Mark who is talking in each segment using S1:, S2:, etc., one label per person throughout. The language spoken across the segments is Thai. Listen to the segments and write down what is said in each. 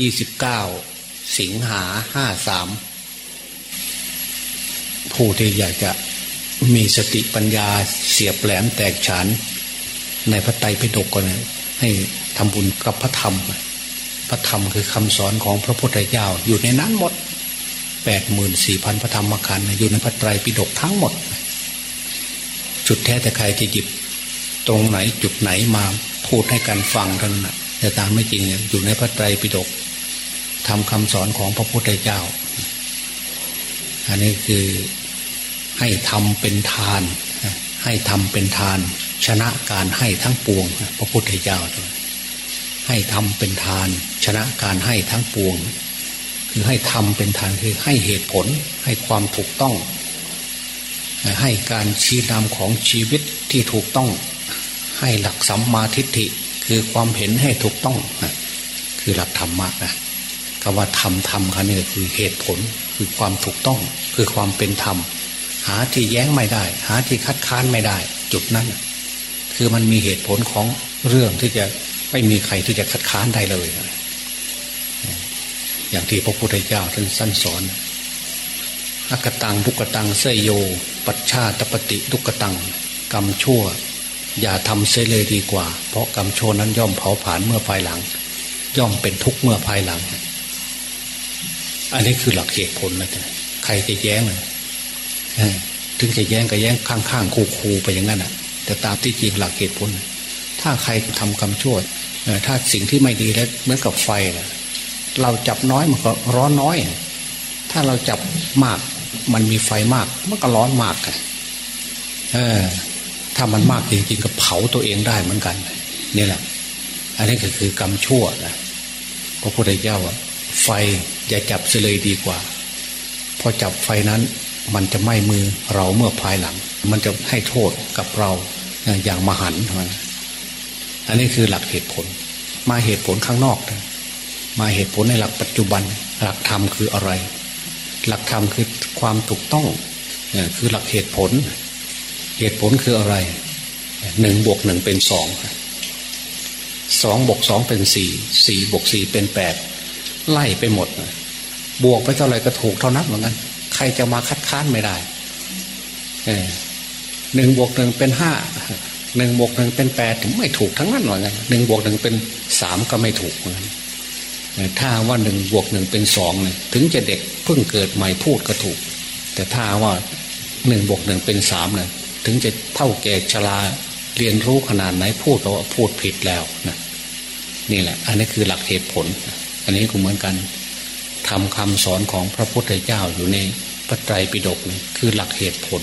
S1: ยี่สิบเก้าสิงหาห้าสามผู้ที่อยากจะมีสติปัญญาเสียบแหลมแตกฉาน ในพระไตรปิฎกก่อนะให้ทำบุญกับพระธรรม พระธรรมคือคำสอนของพระพุทธเจ้า อยู่ในนั้นหมดแปดหมื่นสี่พันพระธรรมขันธ์อยู่ในพระไตรปิฎกทั้งหมด จุดแท้แต่ใครจะหยิบตรงไหนจุดไหนมาพูดให้กันฟังเท่านั้นนะแต่ตามไม่จริงอยู่ในพระไตรปิฎก ทำคำสอนของพระพุทธเจ้า อันนี้คือให้ทำเป็นทาน ให้ทำเป็นทาน ชนะการให้ทั้งปวง พระพุทธเจ้า ให้ทำเป็นทาน ชนะการให้ทั้งปวง คือให้ทำเป็นทานคือให้เหตุผล ให้ความถูกต้อง ให้การชี้นำของชีวิตที่ถูกต้อง ให้หลักสัมมาทิฏฐิคือความเห็นให้ถูกต้อง คือหลักธรรมะนะ คำว่าธรรมธรรมคันนี้คือเหตุผลคือความถูกต้องคือความเป็นธรรม หาที่แย้งไม่ได้ หาที่คัดค้านไม่ได้ จุดนั้น คือมันมีเหตุผลของเรื่องที่จะไม่มีใครที่จะคัดค้านได้เลย อย่างที่พระพุทธเจ้าท่านสั้นสอนอักตังทุกตังเสยโย ปัจชาตปฏิทุกตัง กรรมชั่ว อย่าทำเสียเลยดีกว่า เพราะกรรมชั่วนั้นย่อมเผาผลาญเมื่อภายหลัง ย่อมเป็นทุกข์เมื่อภายหลัง อันนี้คือหลักเหตุผลนะจ๊ะใครจะแย้งเลยถึงจะแย้งก็แย้งข้างๆคูๆไปอย่างนั้นอะ แต่ตามที่จริงหลักเหตุผล ถ้าใครทำกรรมชั่วถ้าสิ่งที่ไม่ดีแล้วเหมือนกับไฟนะเราจับน้อยมันก็ร้อนน้อย ถ้าเราจับมาก มันมีไฟมากมันก็ร้อนมากกันเออ ถ้ามันมากจริงๆก็เผาตัวเองได้เหมือนกันนี่แหละ อันนี้ก็คือกรรมชั่วนะพระพุทธเจ้าว่าไฟ อย่าจับเสลยดีกว่าพอจับไฟนั้นมันจะไหม้มือเราเมื่อภายหลัง มันจะให้โทษกับเราอย่างมหันต์อันนี้คือหลักเหตุผล มาเหตุผลข้างนอกนะมาเหตุผลในหลักปัจจุบัน หลักธรรมคืออะไร หลักธรรมคือความถูกต้องคือหลักเหตุผล เหตุผลคืออะไรหนึ่งบวกหนึ่งเป็นสองสองบวกสองเป็นสี่สี่บวกสี่เป็นแปดไล่ไปหมด บวกไปเท่าไหร่ก็ถูกเท่านั้นเหมือนกัน ใครจะมาคัดค้านไม่ได้หนึ่งบวกหนึ่งเป็นห้าหนึ่งบวกหนึ่งเป็นแปดไม่ถูกทั้งนั้นเหมือนกันหนึ่งบวกหนึ่งเป็นสามก็ไม่ถูกเหมือนกันถ้าว่าหนึ่งบวกหนึ่งเป็นสองเนี่ยถึงจะเด็กเพิ่งเกิดใหม่พูดก็ถูก แต่ถ้าว่าหนึ่งบวกหนึ่งเป็นสามเนี่ยถึงจะเท่าแก่ชราเรียนรู้ขนาดไหนพูดก็ว่าพูดผิดแล้วนะนี่แหละ อันนี้คือหลักเหตุผล อันนี้ก็เหมือนกัน ทำคำสอนของพระพุทธเจ้าอยู่ในพระไตรปิฎกคือหลักเหตุผล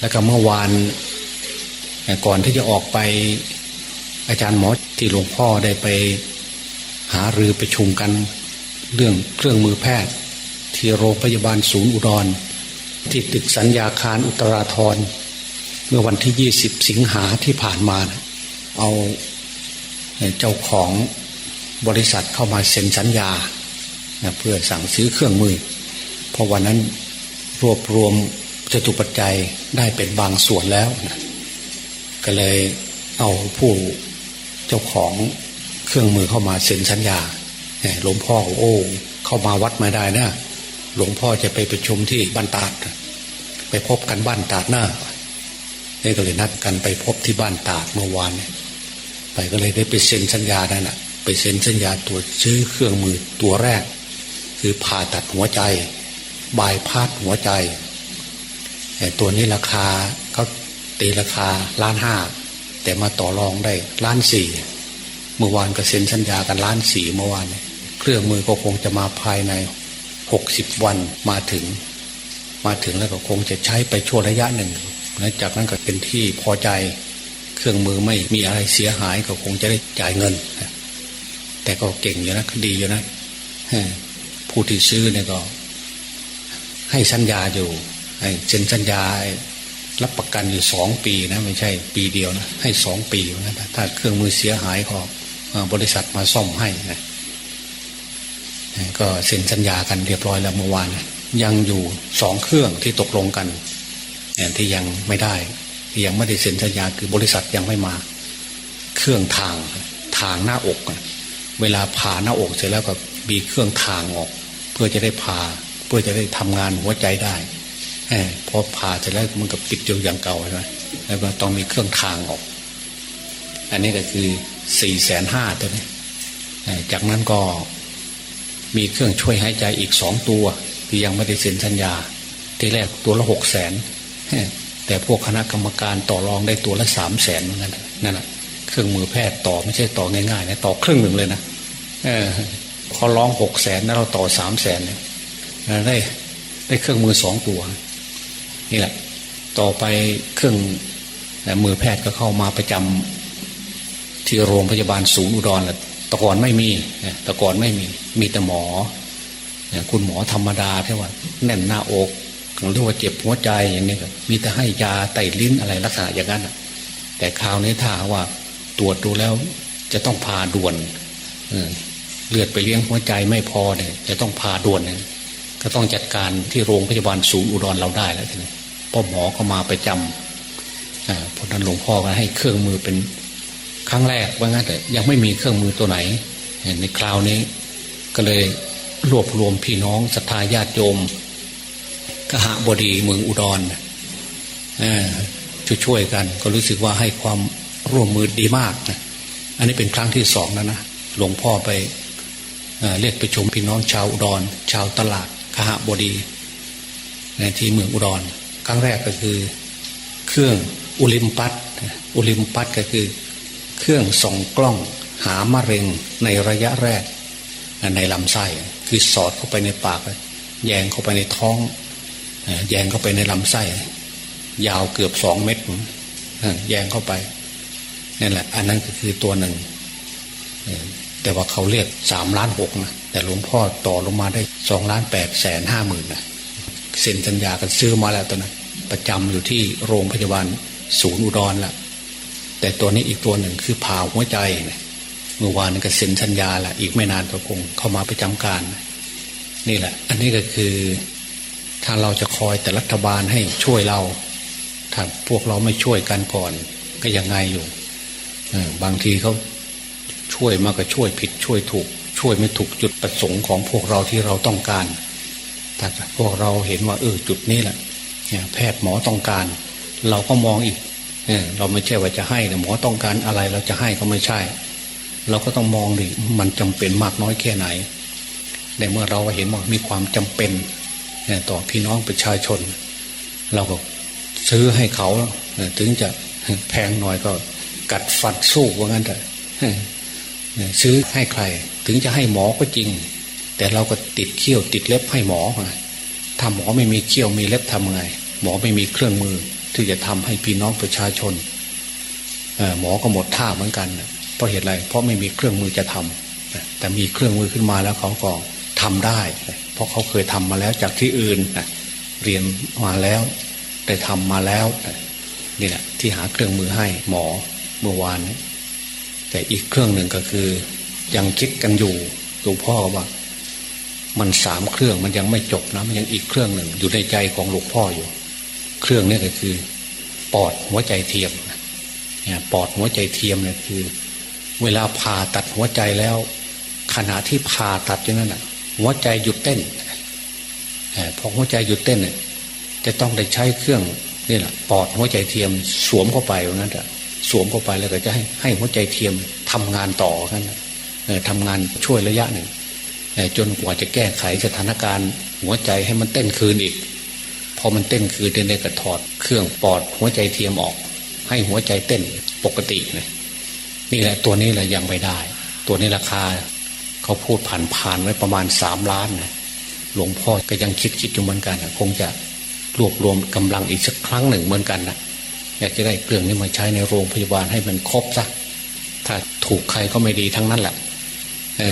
S1: แล้วก็เมื่อวานก่อนที่จะออกไปอาจารย์หมอที่หลวงพ่อได้ไปหารือไปชุมกันเรื่องเครื่องมือแพทย์ ที่โรงพยาบาลศูนย์อุดร ที่ตึกสัญญาคารอุตราธรเมื่อวันที่ยี่สิบสิงหาที่ผ่านมา เอาเจ้าของ บริษัทเข้ามาเซ็นสัญญาเพื่อสั่งซื้อเครื่องมือ เพราะวันนั้นรวบรวมจตุปัจจัยได้เป็นบางส่วนแล้วนะก็เลยเอาผู้เจ้าของเครื่องมือเข้ามาเซ็นสัญญาหลวงพ่อโอ้เข้ามาวัดม่ได้นะหลวงพ่อจะไปประชุมที่บ้านตาด ไปพบกันบ้านตาดหน้านี่ก็เลยนัดกันไปพบที่บ้านตาดเมื่อวานไปก็เลยได้ไปเซ็นสัญญานั่นแหะ เซ็นสัญญาตัวซื้อเครื่องมือตัวแรก คือผ่าตัดหัวใจ บายพาดหัวใจแต่ตัวนี้ราคาเขาตีราคาล้านห้าแต่มาต่อรองได้ล้านสี่เมื่อวานก็เซ็นสัญญากันล้านสี่เมื่อวาน เครื่องมือก็คงจะมาภายในหกสิบวันมาถึง มาถึงแล้วก็คงจะใช้ไปช่วงระยะหนึ่งหลังจากนั้นก็เป็นที่พอใจ เครื่องมือไม่มีอะไรเสียหายก็คงจะได้จ่ายเงิน แต่ก็เก่งอยู่นะดีอยู่นะผู้ที่ซื้อเนี่ยก็ ให้สัญญาอยู่ให้เซ็นสัญญารับประกันอยู่สองปีนะไม่ใช่ ปีเดียวนะให้สองปีนะถ้าเครื่องมือเสียหายก็บริษัทมาซ่อมให้นะก็เซ็นสัญญากันเรียบร้อยแล้วเมื่อวานยังอยู่สองเครื่องที่ตกลงกันที่ยังไม่ได้ที่ยังไม่ได้เซ็นสัญญาคือบริษัทยังไม่มา เครื่องทางทางหน้าอก เวลาผ่าหน้าอกเสร็จแล้วก็มีเครื่องทางออก เพื่อจะได้ผ่าเพื่อจะได้ทำงานหัวใจได้เอพอผ่าเสร็จแล้วมันก็ปิดอยู่อย่างเก่าใช่ไหมแล้วต้องมีเครื่องทางออก อันนี้ก็คือสี่แสนห้าตัวนี้จากนั้นก็มีเครื่องช่วยหายใจอีกสองตัว ที่ยังไม่ได้เซ็นสัญญา ที่แรกตัวละหกแสนแต่พวกคณะกรรมการต่อรองได้ตัวละสามแสนเหมือนกันนั่นแหละ เครื่องมือแพทย์ต่อไม่ใช่ต่อง่ายๆนะต่อครึ่งหนึ่งเลยนะเออเขาร้องหกแสนแล้วเราต่อสามแสนเนี่ยได้ได้เครื่องมือสองตัวนี่แหละ ต่อไปเครื่องมือแพทย์ก็เข้ามาประจำที่โรงพยาบาลศูนย์อุดรแหละแต่ก่อนไม่มีแต่ก่อนไม่มีมีแต่หมอคุณหมอธรรมดาที่ว่า แน่นหน้าอกหรือว่าเจ็บหัวใจอย่างนี้มีแต่ให้ยาไตลิ้นอะไรลักษณะอย่างนั้นแต่คราวนี้ถ้าว่า ตรวจดูแล้ว จะต้องพาด่วนเลือดไปเลี้ยงหัวใจไม่พอเนี่ยจะต้องพาด่วนเนี่ยก็ต้องจัดการที่โรงพยาบาลศูนย์อุดรเราได้แล้วทีนี้พ่อหมอก็มาไปจำเพราะนั้นหลวงพ่อก็ให้เครื่องมือเป็นครั้งแรกว่างั้นแต่ยังไม่มีเครื่องมือตัวไหนในคราวนี้ ก็เลยรวบรวมพี่น้องศรัทธาญาติโยมกหบดีเมืองอุดรช่วยช่วยกัน ก็รู้สึกว่าให้ความ ร่วมมือดีมากนะอันนี้เป็นครั้งที่สองแล้วนะหลวงพ่อไปเรียกไปชมพี่น้องชาวอุดร ชาวตลาดคหบดีในที่เมืองอุดรครั้งแรกก็คือ เครื่องอุลิมปัสอุลิมปัสก็คือ เครื่องส่องกล้องหามะเร็งในระยะแรก ในลำไส้คือสอดเข้าไปในปากแยงเข้าไปในท้องแยงเข้าไปในลำไส้ ยาวเกือบสองเมตรแยงเข้าไป นั่นแหละ อันนั้นก็คือตัวหนึ่งแต่ว่าเขาเรียกสามล้านหกนะแต่หลวงพ่อต่อลงมาได้สองล้านแปดแสนห้าหมื่นนะเซ็นสัญญากันซื้อมาแล้วตัวนั้นประจำอยู่ที่โรงพยาบาลศูนย์อุดรละแต่ตัวนี้อีกตัวหนึ่งคือผ่าหัวใจเมื่อวานก็เซ็นสัญญาละอีกไม่นานก็คงเข้ามาประจำการ นี่แหละ อันนี้ก็คือ ถ้าเราจะคอยแต่รัฐบาลให้ช่วยเรา ถ้าพวกเราไม่ช่วยกันก่อน ก็ยังไงอยู่ บางทีเขาช่วยมาก็ช่วยผิดช่วยถูก ช่วยไม่ถูกจุดประสงค์ของพวกเราที่เราต้องการแต่พวกเราเห็นว่าเออจุดนี้แหละแพทย์หมอต้องการ เราก็มองอีกเราไม่ใช่ว่าจะให้แต่หมอต้องการอะไรเราจะให้ก็ไม่ใช่ เราก็ต้องมองดิมันจำเป็นมากน้อยแค่ไหนในเมื่อเราเห็นว่ามีความจำเป็นต่อพี่น้องประชาชน เราก็ซื้อให้เขาถึงจะแพงหน่อยก็ กัดฟันสู้ว่างั้นแต่ซื้อให้ใคร ถึงจะให้หมอก็จริง แต่เราก็ติดเขี้ยวติดเล็บให้หมอถ้าหมอไม่มีเขี้ยวมีเล็บทำไง หมอไม่มีเครื่องมือ ที่จะทำให้พี่น้องประชาชนหมอก็หมดท่าเหมือนกันเพราะเหตุไรเพราะไม่มีเครื่องมือจะทำแต่มีเครื่องมือขึ้นมาแล้วเขาก็ทำได้ เพราะเขาเคยทำมาแล้วจากที่อื่นเรียนมาแล้วได้ทำมาแล้วนี่แหละที่หาเครื่องมือให้หมอ เมื่อวานนแต่อีกเครื่องหนึ่งก็คือ ยังคิดกันอยู่หลวงพ่อว่า มันสามเครื่องมันยังไม่จบนะมันยังอีกเครื่องหนึ่งอยู่ในใจของหลวงพ่ออยู่ เครื่องนี้ก็คือ ปอดหัวใจเทียมเนี่ยปอดหัวใจเทียมเนี่ยคือ เวลาผ่าตัดหัวใจแล้ว ขณะที่ผ่าตัดอย่างนั้นอะ หัวใจหยุดเต้นพอหัวใจหยุดเต้นเนี่ยจะต้องได้ใช้เครื่องนี่แหละปอดหัวใจเทียมสวมเข้าไปว่างั้นอะ สวมเข้าไปแล้วก็จะให้ให้หัวใจเทียมทำงานต่อกันทำงานช่วยระยะหนึ่งจนกว่าจะแก้ไขสถานการณ์ หัวใจให้มันเต้นคืนอีก พอมันเต้นคืนเดนก็ถอดเครื่องปอดหัวใจเทียมออก ให้หัวใจเต้นปกตินะนี่แหละตัวนี้แหละยังไม่ได้ ตัวนี้ราคาเขาพูดผ่านผ่านไว้ประมาณสามล้านนะหลวงพ่อก็ยังคิดคิดอยู่เหมือนกันนะคงจะรวบรวมกำลังอีกสักครั้งหนึ่งเหมือนกันนะ อยากจะได้เครื่องนี้มาใช้ในโรงพยาบาลให้มันครบซะถ้าถูกใครก็ไม่ดีทั้งนั้นแหละ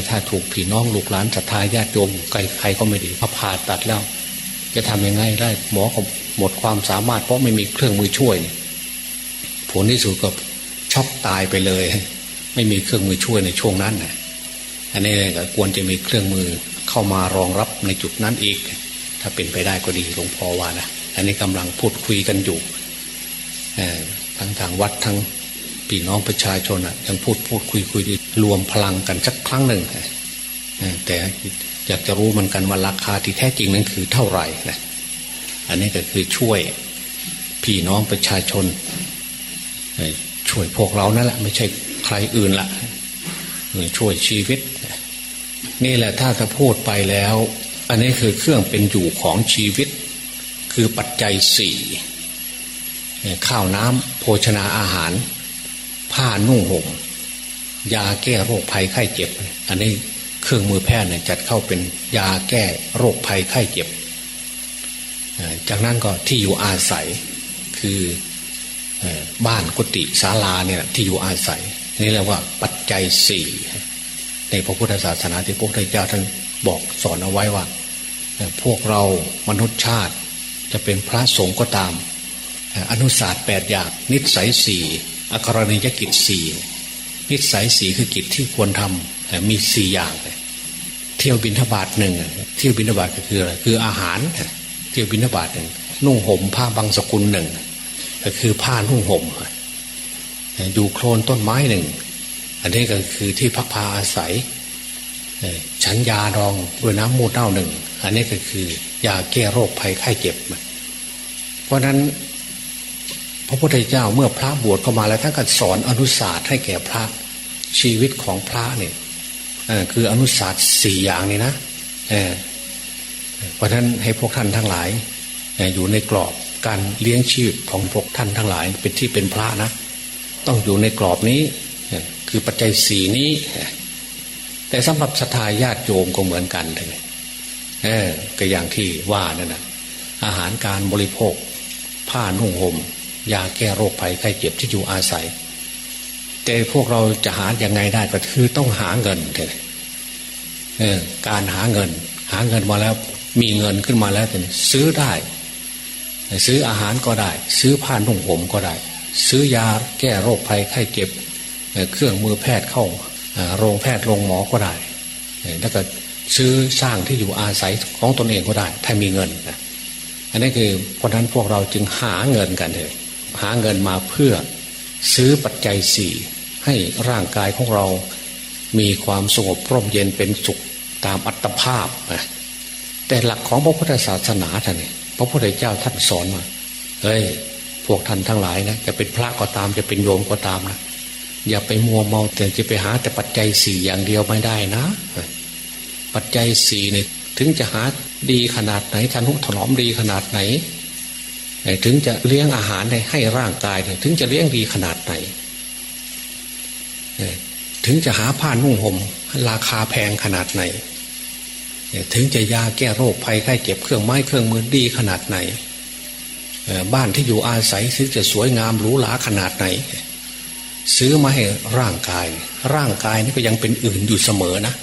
S1: ถ้าถูกผีน้องลูกหลานศรัทธาญาติโยมใครใครก็ไม่ดีพอผ่าตัดแล้ว จะทำยังไงได้หมอก็หมดความสามารถ เพราะไม่มีเครื่องมือช่วยผลที่สุดก็ช็อกตายไปเลย ไม่มีเครื่องมือช่วยในช่วงนั้นนะอันนี้ก็ควรจะมีเครื่องมือเข้ามารองรับในจุดนั้นอีก ถ้าเป็นไปได้ก็ดีหลวงพ่อว่านะอันนี้กำลังพูดคุยกันอยู่ ทั้งทางวัดทั้งพี่น้องประชาชนอะยังพูดพูดคุยคุยรวมพลังกันสักครั้งหนึ่งแต่อยากจะรู้มือนกันว่าราคาที่แท้จริงนั้นคือเท่าไหร่นะอันนี้ก็คือช่วยพี่น้องประชาชนช่วยพวกเรานั่นแหละไม่ใช่ใครอื่นละช่วยชีวิต นี่แหละถ้าจะพูดไปแล้ว อันนี้คือเครื่องเป็นอยู่ของชีวิต คือปัจจัยสี่ ข้าวน้ำโภชนาอาหาร ผ้านุ่งห่มยาแก้โรคภัยไข้เจ็บ อันนี้เครื่องมือแพทย์เนี่ยจัดเข้าเป็นยาแก้โรคภัยไข้เจ็บ จากนั้นก็ที่อยู่อาศัยคือบ้านกุฏิศาลาเนี่ยที่อยู่อาศัย นี่เรียกว่าปัจจัยสี่ในพระพุทธศาสนาที่พระพุทธเจ้าท่านบอกสอนเอาไว้ว่า พวกเรามนุษย์ชาติจะเป็นพระสงฆ์ก็ตาม อนุศาสตร์แปดอย่าง นิสัยสี่อัครณียกิจสี่นิสัยสี่คือกิจที่ควรทำมีสี่อย่างเที่ยวบินทบาทหนึ่งเที่ยวบินทบาทก็คืออะไรคืออาหาร เที่ยวบินทบาทหนึ่งนุ่งห่มผ้าบางสกุลหนึ่งก็คือผ้านุ่งห่มอยู่โคลนต้นไม้หนึ่ง อันนี้ก็คือที่พักพาอาศัยฉันยาดองด้วยน้ำมูดเน่าหนึ่ง อันนี้ก็คือยาแก้โรคภัยไข้เจ็บ เพราะนั้น พระพุทธเจ้าเมื่อพระบวชเข้ามาแล้วท่านก็สอนอนุศาสตร์ให้แก่พระชีวิตของพระเนี่ยคืออนุศาสตร์สี่อย่างนี่นะเพราะฉะนั้นให้พวกท่านทั้งหลายอยู่ในกรอบการเลี้ยงชีพของพวกท่านทั้งหลาย เป็นที่เป็นพระนะ ต้องอยู่ในกรอบนี้คือปัจจัยสีนี้ แต่สำหรับศรัทธาญาติโยมก็เหมือนกันเลยเออก็อย่างที่ว่านั่นนะอาหารการบริโภค ผ้านุ่งห่ม ยาแก้โรคภัยไข้เจ็บที่อยู่อาศัย แต่พวกเราจะหาอย่างไงได้ก็คือต้องหาเงินเลยเออการหาเงิน หาเงินมาแล้ว มีเงินขึ้นมาแล้วแต่ซื้อได้ ซื้ออาหารก็ได้ ซื้อผ้านุ่งห่มก็ได้ ซื้อยาแก้โรคภัยไข้เจ็บ เครื่องมือแพทย์เข้าโรงแพทย์โรงหมอก็ได้แล้วก็ซื้อสร้างที่อยู่อาศัยของตนเองก็ได้ ถ้ามีเงินนะอันนี้คือเพราะนั้นพวกเราจึงหาเงินกันเลย หาเงินมาเพื่อซื้อปัจจัยสี่ให้ร่างกายของเรา มีความสงบร่มเย็นเป็นสุขตามอัตภาพนะแต่หลักของพระพุทธศาสนาท่านพระพุทธเจ้าท่านสอนมาเฮ้ยพวกท่านทั้งหลายนะจะเป็นพระก็ตามจะเป็นโยมก็ตามนะอย่าไปมัวเมาแต่จะไปหาแต่ปัจจัยสี่อย่างเดียวไม่ได้นะ ปัจจัยสี่เนี่ยถึงจะหาดีขนาดไหนทนุถนอมดีขนาดไหน ถึงจะเลี้ยงอาหารให้ร่างกายถึงจะเลี้ยงดีขนาดไหนถึงจะหาผ้านุ่งห่มราคาแพงขนาดไหน ถึงจะยาแก้โรคภัยไข้เจ็บเครื่องไม้เครื่องมือดีขนาดไหน บ้านที่อยู่อาศัยถึงจะสวยงามหรูหราขนาดไหน ซื้อมาให้ร่างกาย ร่างกายนี่ก็ยังเป็นอื่นอยู่เสมอนะ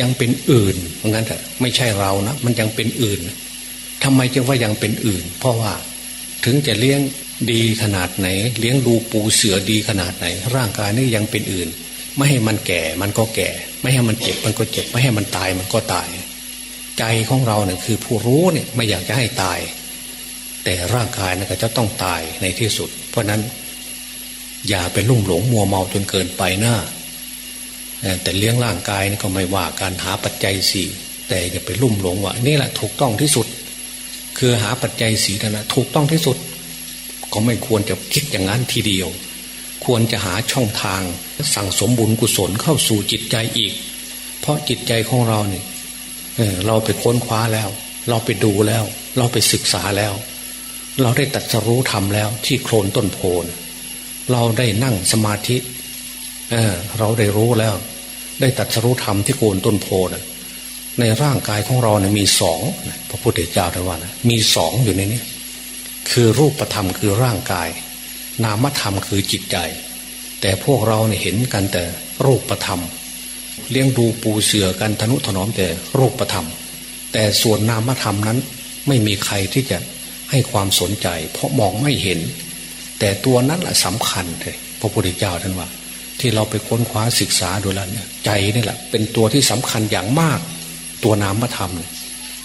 S1: ยังเป็นอื่นเพราะงั้นแต่ไม่ใช่เรานะ มันยังเป็นอื่นทำไมจึงว่ายังเป็นอื่น เพราะว่า ถึงจะเลี้ยงดีขนาดไหน เลี้ยงดูปูเสือดีขนาดไหน ร่างกายนี่ยังเป็นอื่น ไม่ให้มันแก่มันก็แก่ ไม่ให้มันเจ็บมันก็เจ็บ ไม่ให้มันตายมันก็ตาย ใจของเราเนี่ยคือผู้รู้เนี่ยไม่อยากจะให้ตาย แต่ร่างกายนะก็จะต้องตายในที่สุด เพราะนั้น อย่าไปลุ่มหลงมัวเมาจนเกินไปนะแต่เลี้ยงร่างกายนี่ก็ไม่ว่าการหาปัจจัยสี่แต่อย่าไปลุ่มหลงว่านี่แหละถูกต้องที่สุด คือหาปัจจัยสี่นั่นแหละถูกต้องที่สุด ก็ไม่ควรจะคิดอย่างนั้นทีเดียว ควรจะหาช่องทาง สั่งสมบุญกุศลเข้าสู่จิตใจอีก เพราะจิตใจของเราเนี่ยเราไปค้นคว้าแล้ว เราไปดูแล้ว เราไปศึกษาแล้ว เราได้ตัดสรู้ธรรมแล้วที่โคลนต้นโพนเราได้นั่งสมาธิเเราได้รู้แล้ว ได้ตัดสรู้ธรรมที่โคนต้นโพน ในร่างกายของเราเนี่ยมีสองพระพุทธเจ้าท่านว่านะมีสองอยู่ในนี้คือรูปธรรมคือร่างกาย นามธรรมคือจิตใจ แต่พวกเราเนี่ยเห็นกันแต่รูปธรรม เลี้ยงดูปูเสือกันทนุถนอมแต่รูปธรรม แต่ส่วนนามธรรมนั้นไม่มีใครที่จะให้ความสนใจ เพราะมองไม่เห็น แต่ตัวนั้นแหละสำคัญเลยพระพุทธเจ้าท่านว่า ที่เราไปค้นคว้าศึกษาดูแล้วเนี่ยใจนี่แหละ เป็นตัวที่สำคัญอย่างมาก ตัวนามธรรม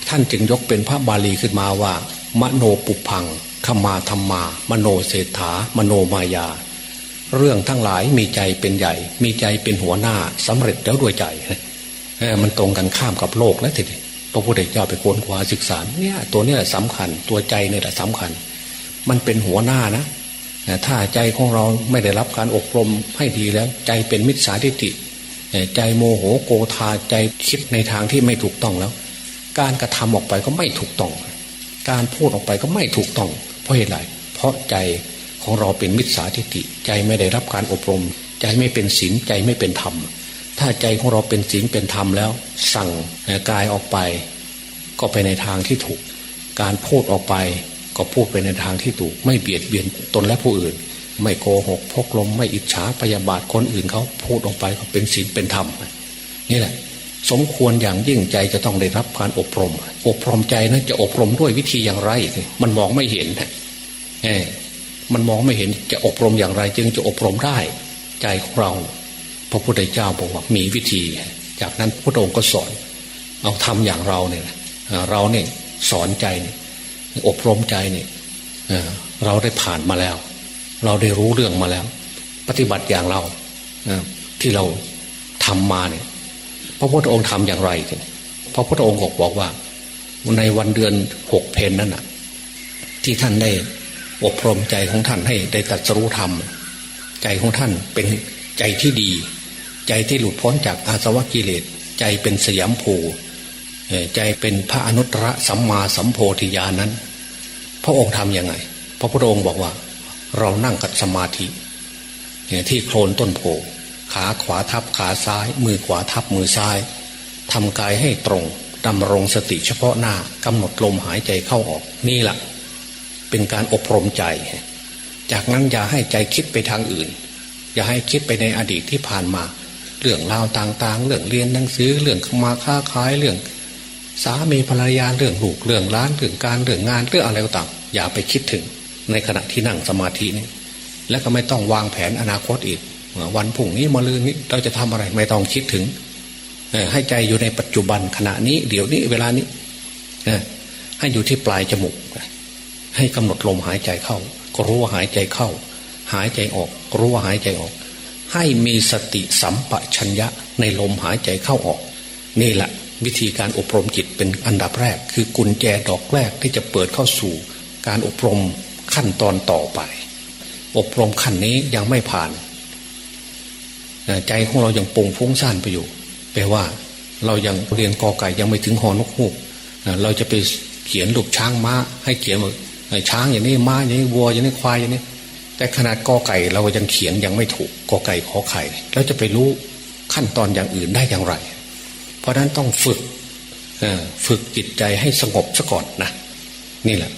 S1: ท่านจึงยกเป็นพระบาลีขึ้นมาว่า มโนปุพังขมาธรรมา มโนเศรษฐามโนมายา เรื่องทั้งหลายมีใจเป็นใหญ่ มีใจเป็นหัวหน้าสำเร็จแล้วด้วยใจมันตรงกันข้ามกับโลกแล้วทีนี้พระพุทธเจ้าไปค้นคว้าศึกษาเนี่ยตัวเนี้แหละสำคัญตัวใจเนี่ยแหละสำคัญ มันเป็นหัวหน้านะถ้าใจของเราไม่ได้รับการอบรมให้ดีแล้ว ใจเป็นมิจฉาทิฏฐิ ใจโมโหโกธาใจคิดในทางที่ไม่ถูกต้องแล้ว การกระทำออกไปก็ไม่ถูกต้อง การพูดออกไปก็ไม่ถูกต้อง เพราะเหตุไรเพราะใจของเราเป็นมิจฉาทิฏฐิใจไม่ได้รับการอบรม ใจไม่เป็นศีลใจไม่เป็นธรรม ถ้าใจของเราเป็นศีลเป็นธรรมแล้ว สั่งกายออกไป ก็ไปในทางที่ถูก การพูดออกไป ก็พูดไปในทางที่ถูก ไม่เบียดเบียนตนและผู้อื่น ไม่โกหกพกลมไม่อิจฉาพยาบาทคนอื่นเขาพูดออกไปก็เป็นศีลเป็นธรรมนี่แหละ สมควรอย่างยิ่งใจจะต้องได้รับการอบรม อบรมใจนั้นจะอบรมด้วยวิธีอย่างไร มันมองไม่เห็นเออมันมองไม่เห็นจะอบรมอย่างไร จึงจะอบรมได้ ใจของเรา พระพุทธเจ้าบอกว่ามีวิธี จากนั้นพระองค์ก็สอน เอาทำอย่างเราเนี่ยเราเนี่ยสอนใจอบรมใจเนี่ยเราได้ผ่านมาแล้ว เราได้รู้เรื่องมาแล้ว ปฏิบัติอย่างเราที่เราทำมาเนี่ย พระพุทธองค์ทำอย่างไรพระพุทธองค์บอกว่า ในวันเดือนหกเพนนั่นน่ะ ที่ท่านได้อบรมใจของท่านให้ได้ตัดสรู้ธรรม ใจของท่านเป็นใจที่ดี ใจที่หลุดพ้นจากอาสวะกิเลส ใจเป็นสยามภูใจเป็นพระอนุตตรสัมมาสัมโพธิญาณนั้น พระองค์ทำยังไง พระพุทธองค์บอกว่า เรานั่งกัดสมาธิที่โคลนต้นโพขาขวาทับขาซ้าย มือขวาทับมือซ้ายทำกายให้ตรงดำรงสติเฉพาะหน้ากำหนดลมหายใจเข้าออกนี่แหละเป็นการอบรมใจ จากนั้นอย่าให้ใจคิดไปทางอื่น อย่าให้คิดไปในอดีตที่ผ่านมา เรื่องราวต่างๆ เรื่องเรียนหนังสือเรื่องมาค้าขายเรื่อง สามีภรรยาเรื่องลูกเรื่องร้านเรื่องการเรื่องงานเรื่องอะไรก็ตามอย่าไปคิดถึง ในขณะที่นั่งสมาธินี้และก็ไม่ต้องวางแผนอนาคตอีก วันพุ่งนี้มาลืนนี้เราจะทำอะไรไม่ต้องคิดถึงให้ใจอยู่ในปัจจุบันขณะนี้ เดี๋ยวนี้เวลานี้ให้อยู่ที่ปลายจมูกให้กำหนดลมหายใจเข้า ก็รู้ว่าหายใจเข้า หายใจออกรู้ว่าหายใจออก ให้มีสติสัมปชัญญะในลมหายใจเข้าออก นี่แหละวิธีการอบรมจิตเป็นอันดับแรก คือกุญแจดอกแรกที่จะเปิดเข้าสู่ การอบรม ขั้นตอนต่อไป อบรมขั้นนี้ยังไม่ผ่าน ใจของเรายังปุงฟุ้งซ่านไปอยู่แปลว่าเรายังเรียนกอไก่ยังไม่ถึงหอนกฮูกเราจะไปเขียนลูกช้างม้า ให้เขียนช้างอย่างนี้ม้าอย่างนี้วัวอย่างนี้ควายอย่างนี้ แต่ขนาดกอไก่เรายังเขียนยังไม่ถูกกอไก่ขอไข่แล้วจะไปรู้ขั้นตอนอย่างอื่นได้อย่างไร เพราะนั้นต้องฝึกฝึกจิตใจให้สงบซะก่อนนะนี่แหละ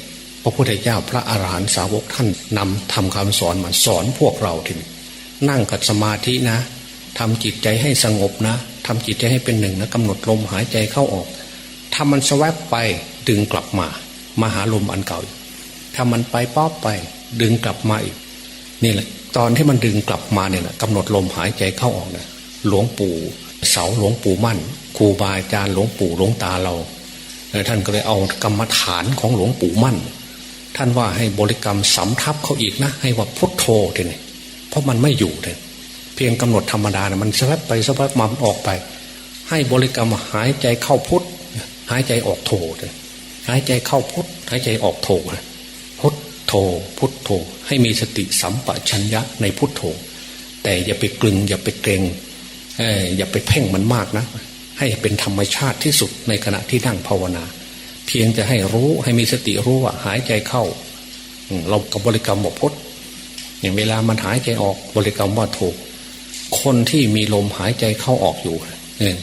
S1: พระพุทธเจ้าพระอาหารหันตสาวกท่านนำทำคำสอนมาสอนพวกเราทีนี้นั่งกับสมาธินะทำจิตใจให้สงบนะทำจิตใจให้เป็นหนึ่งนะกำหนดลมหายใจเข้าออกถ้ามันสวบไปดึงกลับมา มาหาลมอันเก่าถ้ามันไปป๊อบไป ดึงกลับมาอีกนี่แหละ ตอนที่มันดึงกลับมาเนี่ยนะกำหนดลมหายใจเข้าออกนะหลวงปู่ เสาหลวงปู่มั่นครูบาอาจารย์หลวงปู่หลวงตาเราท่านก็เลยเอากรรมฐานของหลวงปู่มั่น ท่านว่าให้บริกรรมสำทับเขาอีกนะ ให้ว่าพุทโธทีนี่เพราะมันไม่อยู่เลยเพียงกำหนดธรรมดานะมันสลับไปสลับมาออกไป ให้บริกรรมหายใจเข้าพุทหายใจออกโธเลยหายใจเข้าพุทหายใจออกโธนะพุทโธพุทโธให้มีสติสัมปชัญญะในพุทโธ แต่อย่าไปกลึง อย่าไปเกรงอย่าไปเพ่งมันมากนะ ให้เป็นธรรมชาติที่สุดในขณะที่นั่งภาวนา พียงจะให้รู้ให้มีสติรู้ว่าหายใจเข้า เรากับบริกรรมบอกพุทอย่างเวลามันหายใจออกบริกรรมว่าโธคนที่มีลมหายใจเข้าออกอยู่เนี่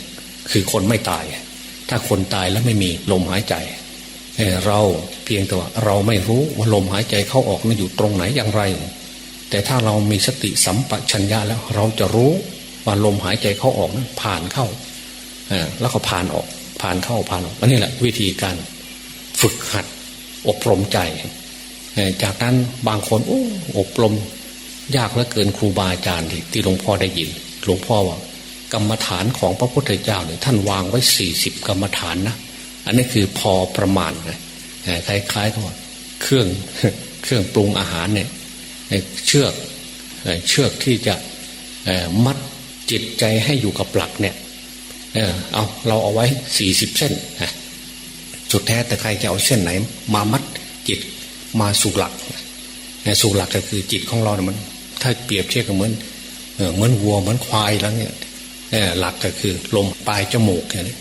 S1: คือคนไม่ตาย ถ้าคนตายแล้วไม่มีลมหายใจเราเพียงแต่ว่าเราไม่รู้ว่าลมหายใจเข้าออกมันอยู่ตรงไหนอย่างไร แต่ถ้าเรามีสติสัมปชัญญะแล้วเราจะรู้ว่าลมหายใจเข้าออกนั้นผ่านเข้าแล้วก็ผ่านออกผ่านเข้าผ่านออกอันนี้แหละวิธีการ ฝึกหัด อบรมใจ จากนั้นบางคนโอ้อบรม ยากเหลือเกินครูบาอาจารย์ที่หลวงพ่อได้ยิน หลวงพ่อว่ากรรมฐานของพระพุทธเจ้าเนี่ยท่านวางไว้สี่สิบกรรมฐานนะอันนี้คือพอประมาณนะคล้ายๆกับเครื่องเครื่องปรุงอาหารเนี่ยเชือกเชือกที่จะมัดจิตใจให้อยู่กับหลักเนี่ย เออเอาเราเอาไว้สี่สิบเส้น สุดแท้แต่ใครจะเอาเส้นไหน มามัดจิตมาสู่หลักสู่หลักก็คือจิตของเราเนี่ยมัน ถ้าเปรียบเทียบกับเหมือนเหมือนวัวเหมือนควายแล้วเนี่ยหลักก็คือลมปลายจมูกเนี่ย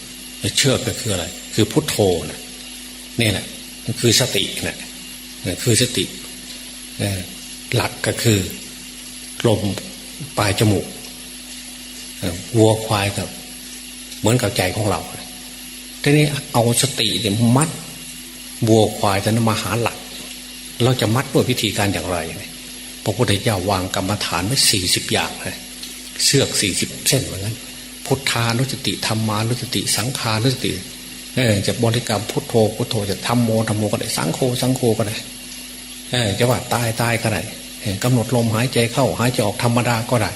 S1: เชือกก็คืออะไร คือพุทโธนะนี่แหละคือสตินะคือสติหลักก็คือลมปลายจมูกวัวควายกับ เหมือนกับใจของเรา ทีนี้เอาสติเนี่ยมัดวัวควายจะนมาหาหลัก เราจะมัดด้วยวิธีการอย่างไรพระพุทธเจ้าวางกรรมฐานไว้สี่สิบอย่างเลยเสือกสี่สิบเส้นเหมือนกันพุทธานุสติธรรมานุสติ สังขานุสติเออจะบริกรรมพุทโธพุทโธจะทำโมทำโมก็ได้สังโฆสังโฆก็ได้เออจะว่าตายตายก็ได้กำหนดลมหายใจเข้าหายใจออกธรรมดาก็ได้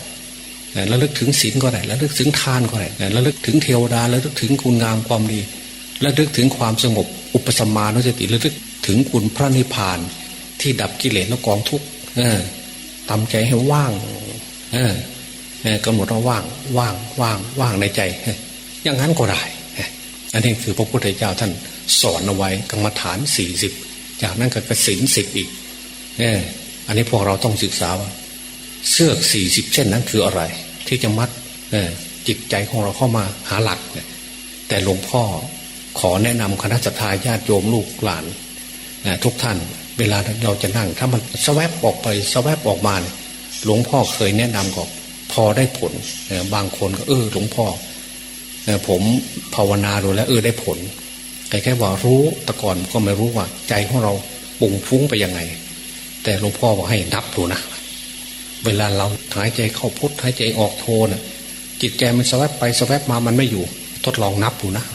S1: แล้วลึกถึงศีลก็ได้แล้วลึกถึงทานก็ได้แล้วลึกถึงเทวดาแล้วลึกถึงคุณงามความดี แล้วลึกถึงความสงบ อุปสมานุสติแล้วลึกถึงคุณพระนิพพาน ที่ดับกิเลสและกองทุกข์ทำใจให้ว่างกำหนดว่าว่างว่างว่างว่างในใจ อย่างนั้นก็ได้อันนี้คือพระพุทธเจ้าท่านสอนเอาไว้กรรมฐานสี่สิบจากนั้นก็กสินสิบอีกอันนี้พวกเราต้องศึกษาว่า เสื้อสี่สิบเส้นนั้นคืออะไร ที่จะมัดจิตใจของเราเข้ามาหาหลักแต่หลวงพ่อ ขอแนะนำคณะสัตยาญาติโยมลูกหลานทุกท่าน เวลาเราจะนั่ง ถ้ามันสวบออกไปสวบออกมาหลวงพ่อเคยแนะนำก่อนพอได้ผลบางคนก็เออหลวงพ่อผมภาวนาดูแล้ว เออได้ผล แต่แค่ว่ารู้แต่ก่อนก็ไม่รู้ว่า ใจของเราปุ่งฟุ้งไปยังไง แต่หลวงพ่อบอกให้นับดูนะเวลาเราหายใจเข้าพุทหายใจออกโทนะจิตใจมันสวับไปสวับมามันไม่อยู่ ทดลองนับดูนะ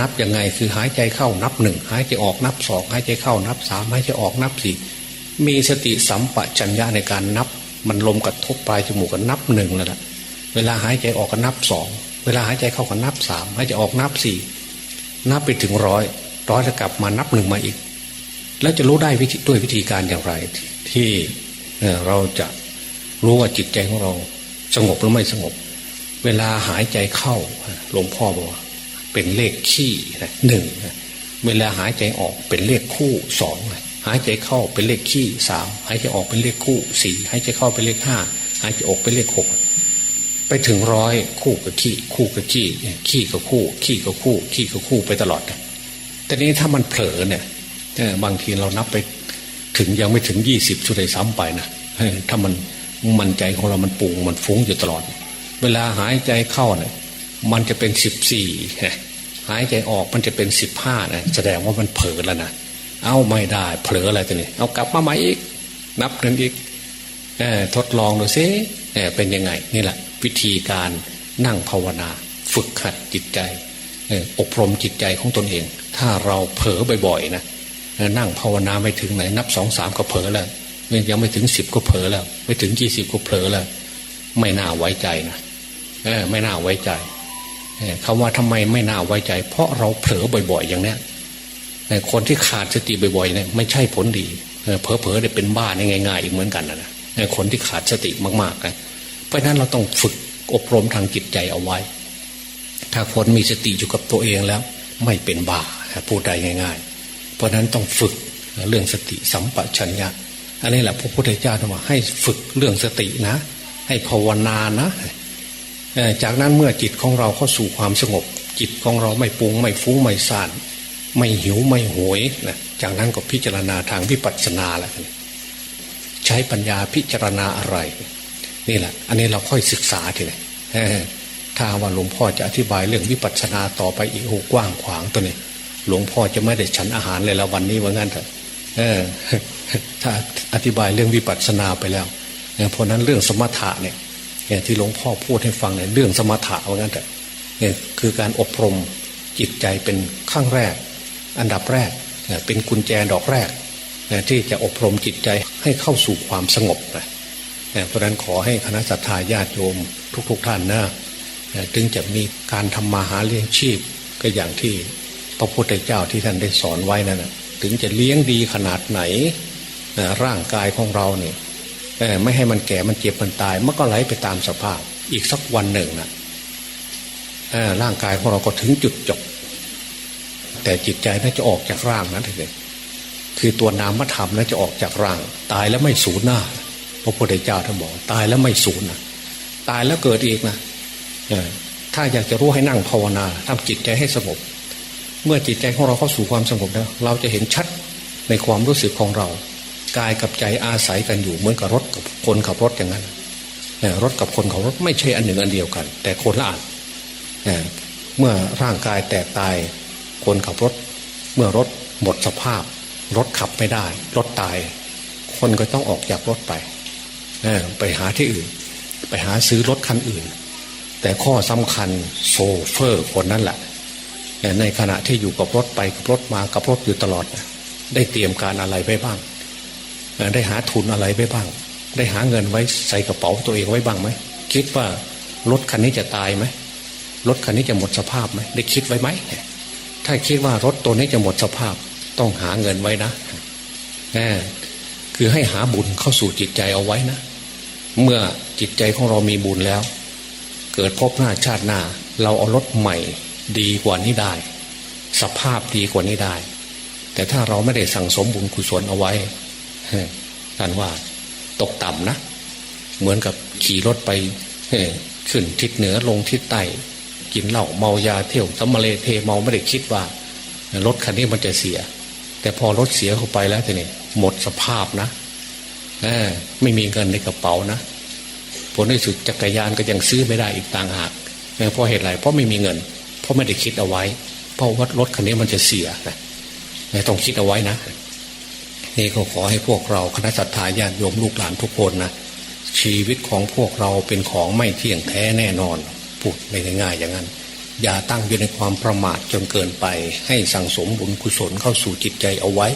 S1: นับยังไงคือหายใจเข้านับหนึ่งหายใจออกนับสองหายใจเข้านับสามหายใจออกนับสี่มีสติสัมปชัญญะในการนับ มันลมกระทบปลายจมูกกันนับหนึ่งแล้วละเวลาหายใจออกก็นับสองเวลาหายใจเข้าก็นับสามหายใจออกนับสี่นับไปถึงร้อยร้อยแล้วกลับมานับหนึ่งมาอีก แล้วจะรู้ได้วิธีด้วยวิธีการอย่างไร ที่เราจะรู้ว่าจิตใจของเราสงบหรือไม่สงบ เวลาหายใจเข้าหลวงพ่อบอกว่า เป็นเลขขี้หนึ่งเวลาหายใจออกเป็นเลขคู่สองหายใจเข้าเป็นเลขขี้สามหายใจออกเป็นเลขคู่สี่หายใจเข้าเป็นเลขห้าหายใจออกเป็นเลขหกไปถึงร้อยคู่กับขี้คู่กับขี้ขี้กับคู่ ขี้กับคู่ ขี้กับคู่ไปตลอดแต่นี้ถ้ามันเผลอเนี่ยบางทีเรานับไปถึงยังไม่ถึงยี่สิบชุดเลยซ้ำไปนะถ้ามันมันใจของเรามันปุงมันฟุ้งอยู่ตลอด เวลาหายใจเข้าเนี่ยมันจะเป็นสิบสี่ หายใจออกมันจะเป็นสิบห้านะแสดงว่ามันเผลอแล้วนะเอาไม่ได้เผลออะไรตัวนี้ เอากลับมาใหม่อีก นับหนึ่งอีกทดลองดูซิเป็นยังไง นี่แหละ วิธีการนั่งภาวนา ฝึกขัดจิตใจอบรมจิตใจของตนเอง ถ้าเราเผลอบ่อยๆนะนั่งภาวนาไม่ถึงไหน นับสองสามก็เผลอแล้วยังไม่ถึงสิบก็เผลอแล้ว ไม่ถึงยี่สิบก็เผลอแล้ว ไม่น่าไว้ใจนะไม่น่าไว้ใจ คำว่าทำไมไม่น่าไว้ใจ เพราะเราเผลอบ่อย ๆ อย่างนี้คนที่ขาดสติบ่อยๆเนี่ยไม่ใช่ผลดีเผลอๆได้เป็นบ้าง่ายๆอีกเหมือนกันนะคนที่ขาดสติมากๆนะเพราะนั้นเราต้องฝึกอบรมทางจิตใจเอาไว้ ถ้าคนมีสติอยู่กับตัวเองแล้ว ไม่เป็นบ้าพูดได้ง่าย ๆ เพราะนั้นต้องฝึกเรื่องสติสัมปชัญญะอันนี้แหละพระพุทธเจ้าบอกให้ฝึกเรื่องสตินะ ให้ภาวนานะ จากนั้นเมื่อจิตของเราเข้าสู่ความสงบ จิตของเราไม่ปุงไม่ฟุ้งไม่ซ่านไม่หิวไม่หวยนะจากนั้นก็พิจารณาทางวิปัสสนาแหละใช้ปัญญาพิจารณาอะไร นี่แหละ อันนี้เราค่อยศึกษาทีเลยถ้าว่าหลวงพ่อจะอธิบายเรื่องวิปัสสนาต่อไปอีกโอ้กว้างขวางตัวนี้หลวงพ่อจะไม่ได้ฉันอาหารเลยแล้ววันนี้ว่างั้นเถอะถ้าอธิบายเรื่องวิปัสสนาไปแล้วเพราะนั้นเรื่องสมถะเนี่ย ที่หลวงพ่อพูดให้ฟังเนี่ยเรื่องสมถะว่างั้นเถอะเนี่ยคือการอบรมจิตใจเป็นขั้งแรก อันดับแรกเป็นกุญแจดอกแรก ที่จะอบรมจิตใจให้เข้าสู่ความสงบนะเพราะนั้นขอให้คณะสัตยาญาติโยมทุกๆท่านนะถึงจะมีการทำมาหาเลี้ยงชีพ ก็อย่างที่พระพุทธเจ้าที่ท่านได้สอนไว้นั่นถึงจะเลี้ยงดีขนาดไหนร่างกายของเราเนี่ย ไม่ให้มันแก่มันเจ็บมันตาย มันก็ไหลไปตามสภาพ อีกสักวันหนึ่งนะร่างกายของเราก็ถึงจุดจบ แต่จิตใจน่าจะออกจากร่างนั้นเลยคือตัวนามธรรมน่าจะออกจากร่าง ตายแล้วไม่สูญหน้าพระพุทธเจ้าท่านบอกตายแล้วไม่สูญนะตายแล้วเกิดอีกนะถ้าอยากจะรู้ให้นั่งภาวนาทำจิตใจให้สงบเมื่อจิตใจของเราเข้าสู่ความสงบแล้ว เราจะเห็นชัดในความรู้สึกของเรา กายกับใจอาศัยกันอยู่เหมือนกับรถกับคนขับรถอย่างนั้นรถกับคนขับรถไม่ใช่อันหนึ่งอันเดียวกัน แต่คนละอันเมื่อร่างกายแตกตาย คนขับรถ เมื่อรถหมดสภาพ รถขับไม่ได้ รถตาย คนก็ต้องออกจากรถไปไปหาที่อื่น ไปหาซื้อรถคันอื่น แต่ข้อสำคัญโซเฟอร์คนนั้นแหละในขณะที่อยู่กับรถไปกับรถมากับรถอยู่ตลอด ได้เตรียมการอะไรไปบ้าง ได้หาทุนอะไรไปบ้าง ได้หาเงินไว้ใส่กระเป๋าตัวเองไว้บ้างไหมคิดว่ารถคันนี้จะตายไหมรถคันนี้จะหมดสภาพไหมได้คิดไว้ไหมถ้าคิดว่ารถตัวนี้จะหมดสภาพ ต้องหาเงินไว้นะน่คือให้หาบุญเข้าสู่จิตใจเอาไว้นะ เมื่อจิตใจของเรามีบุญแล้ว เกิดพบหน้าชาติหน้า เราเอารถใหม่ดีกว่านี้ได้ สภาพดีกว่านี้ได้ แต่ถ้าเราไม่ได้สั่งสมบุญกุศลเอาไว้ ท่านว่าตกต่ำนะ เหมือนกับขี่รถไปขึ้นทิศเหนือลงทิศใต้กินเหล้าเมายาเที่ยวสมเลเทเมาไม่ได้คิดว่ารถคันนี้มันจะเสีย แต่พอรถเสียเข้าไปแล้วทีนี้หมดสภาพนะไม่มีเงินในกระเป๋านะผลในสุดจักรยานก็ยังซื้อไม่ได้อีกต่างหากเพราะเหตุไรเพราะไม่มีเงิน เพราะไม่ได้คิดเอาไว้ เพราะว่ารถคันนี้มันจะเสียนะต้องคิดเอาไว้นะ นี่ก็ขอให้พวกเราคณะสัตยาญาติโยมลูกหลานทุกคนนะชีวิตของพวกเราเป็นของไม่เที่ยงแท้แน่นอนพูดไม่ง่ายอย่างนั้น อย่าตั้งอยู่ในความประมาทจนเกินไป ให้สั่งสมบุญกุศลเข้าสู่จิตใจเอาไว้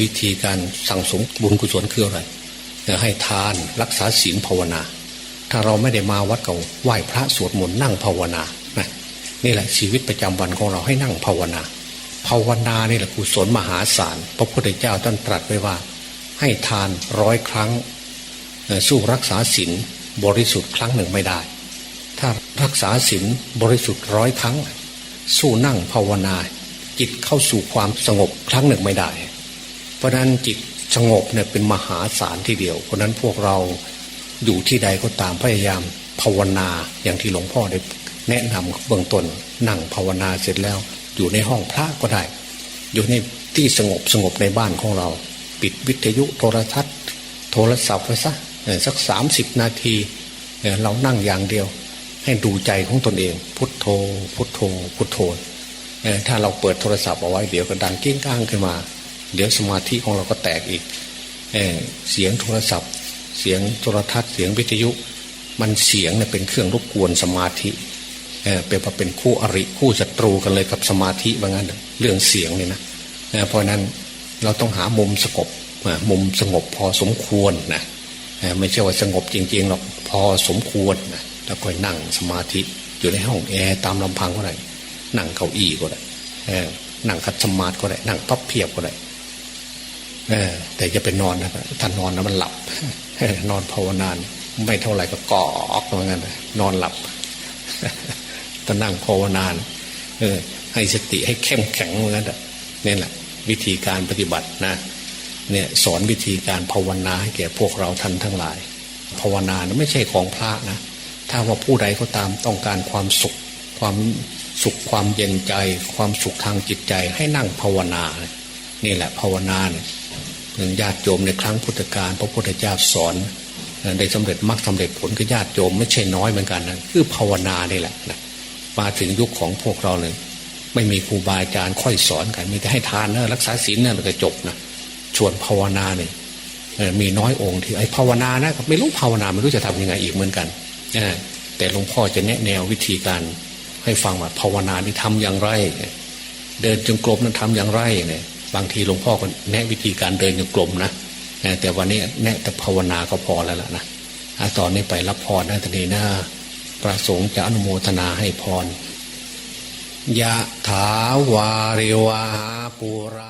S1: วิธีการสั่งสมบุญกุศลคืออะไรให้ทานรักษาศีลภาวนา ถ้าเราไม่ได้มาวัดเก่าไหว้พระสวดมนต์นั่งภาวนานี่แหละชีวิตประจำวันของเราให้นั่งภาวนา ภาวนานี่แหละกุศลมหาศาล พระพุทธเจ้าท่านตรัสไว้ว่า ให้ทานร้อยครั้ง สู้รักษาศีลบริสุทธิ์ครั้งหนึ่งไม่ได้ ถ้ารักษาศีลบริสุทธิ์ร้อยครั้ง สู้นั่งภาวนา จิตเข้าสู่ความสงบครั้งหนึ่งไม่ได้ เพราะนั้นจิตสงบเนี่ยเป็นมหาศาลทีเดียว เพราะนั้นพวกเราอยู่ที่ใดก็ตามพยายามภาวนาอย่างที่หลวงพ่อได้แนะนำเบื้องต้นนั่งภาวนาเสร็จแล้ว อยู่ในห้องพระก็ได้ อยู่ในที่สงบสงบในบ้านของเรา ปิดวิทยุโทรทัศน์ โทรศัพท์ไว้ซะสักสามสิบนาทีเรานั่งอย่างเดียว ให้ดูใจของตนเอง พุทโธ พุทโธ พุทโธถ้าเราเปิดโทรศัพท์เอาไว้เดี๋ยวก็ดังกิ้งก้างขึ้นมา เดี๋ยวสมาธิของเราก็แตกอีกเเสียงโทรศัพท์ เสียงโทรทัศน์เสียงวิทยุ มันเสียงเนี่ยเป็นเครื่องรบกวนสมาธิ เป็นว่าเป็นคู่อริคู่ศัตรูกันเลยกับสมาธิว่างั้นเรื่องเสียงเนี่ยนะเพราะนั้นเราต้องหามุมสงบมุมสงบพอสมควรนะไม่ใช่ว่าสงบจริงๆหรอกพอสมควรนะแล้วก็นั่งสมาธิอยู่ในห้องแอร์ตามลำพังก็ได้นั่งเก้าอี้ก็ได้นั่งคัดสมาธิก็ได้นั่งพับเพียบก็ได้แต่จะเป็นอนนะถ้านอนนะมันหลับ นอนภาวนานไม่เท่าไหร่ก็กอกเหมือนกันนอนหลับ จะนั่งภาวนาเออให้สติให้เข้มแข็งเหมือนกันนี่แหละ วิธีการปฏิบัตินะเนี่ยสอนวิธีการภาวนาให้แก่พวกเราท่านทั้งหลาย ภาวนานะไม่ใช่ของพระนะ ถ้าว่าผู้ใดก็ตามต้องการความสุข ความสุขความเย็นใจ ความสุขทางจิตใจให้นั่งภาวนา นี่แหละภาวนาเนี่ยญาติโยมในครั้งพุทธกาลพระพุทธเจ้าสอนได้สำเร็จมรรคสาเร็จผลก็ญาติโยมไม่ใช่น้อยเหมือนกันนะคือภาวนานี่แหละนะ มาถึงยุคของพวกเราเลย ไม่มีครูบาอาจารย์ค่อยสอนกัน มีแต่ให้ทานนะรักษาศีลนะมันก็จบนะชวนภาวนาเนี่ยมีน้อยองค์ที่ไอ้ภาวนานะไม่รู้ภาวนาไม่รู้จะทำยังไงอีกเหมือนกันแต่หลวงพ่อจะแนะแนววิธีการให้ฟังว่าภาวนานี่ทำอย่างไร เดินจงกรมนั้นทำอย่างไรเนี่ยบางทีหลวงพ่อก็แนะวิธีการเดินจงกรมนะแต่วันนี้แนะแต่ภาวนาก็พอแล้วล่ะนะตอนนี้ไปรับพรนะทีนี้นะ ประสงค์จะอนุโมทนาให้พรยะถาวาริวาปูรา